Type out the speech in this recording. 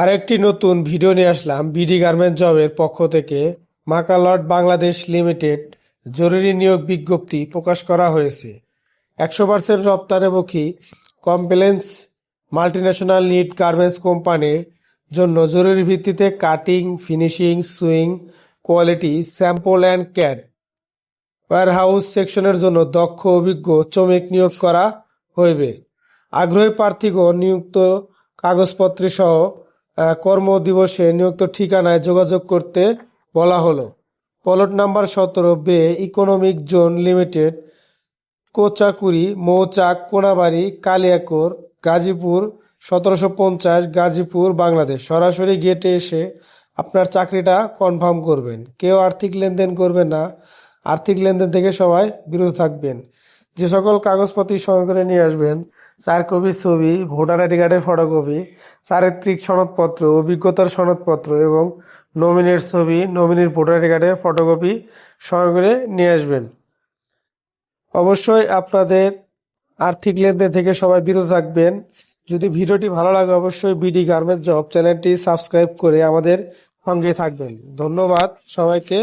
আরেকটি নতুন ভিডিও নিয়ে আসলাম বিডি গার্মেন্ট জবের পক্ষ থেকে। মাকালট বাংলাদেশ লিমিটেড জরুরি নিয়োগ বিজ্ঞপ্তি প্রকাশ করা হয়েছে। একশো পার্সেন্ট রপ্তানিমুখী কমপ্লেন্স মাল্টিন্যাশনাল নিট গার্মেন্টস কোম্পানির জন্য জরুরি ভিত্তিতে cutting, finishing, sewing, quality, sample and CAD warehouse সেকশনের জন্য দক্ষ, অভিজ্ঞ, শ্রমিক নিয়োগ করা হইবে। আগ্রহী প্রার্থীগণ নিযুক্ত কাগজপত্র সহ আহ, কর্মদিবসে নিযুক্ত ঠিকানায় যোগাযোগ করতে বলা হলো। পলট নাম্বার সতেরো Bay economic zone limited Kochakuri Mouchak Konabari Kaliakair Gazipur সতেরোশো পঞ্চাশ গাজীপুর বাংলাদেশ। সরাসরি গেটে এসে আপনার চাকরিটা কনফার্ম করবেন। কেউ আর্থিক লেনদেন করবেন না। আর্থিক লেনদেন থেকে সবাই বিরত থাকবেন। যে সকল কাগজপত্র সঙ্গে করে নিয়ে আসবেন চার কপি ছবি, ভোটার আইডি কার্ডের ফটোকপি চারিত্রিক সনদপত্র, অভিজ্ঞতার সনদপত্র এবং নমিনির ছবি নমিনির ভোটার আইডি কার্ডের ফটোকপি সঙ্গে করে নিয়ে আসবেন। অবশ্যই আপনাদের আর্থিক লেনদেন থেকে সবাই বিরত থাকবেন। যদি ভিডিওটি ভালো লাগে, অবশ্যই বিডি গার্মেন্ট জব চ্যানেলটি সাবস্ক্রাইব করে আমাদের সঙ্গে থাকবেন। ধন্যবাদ সবাইকে।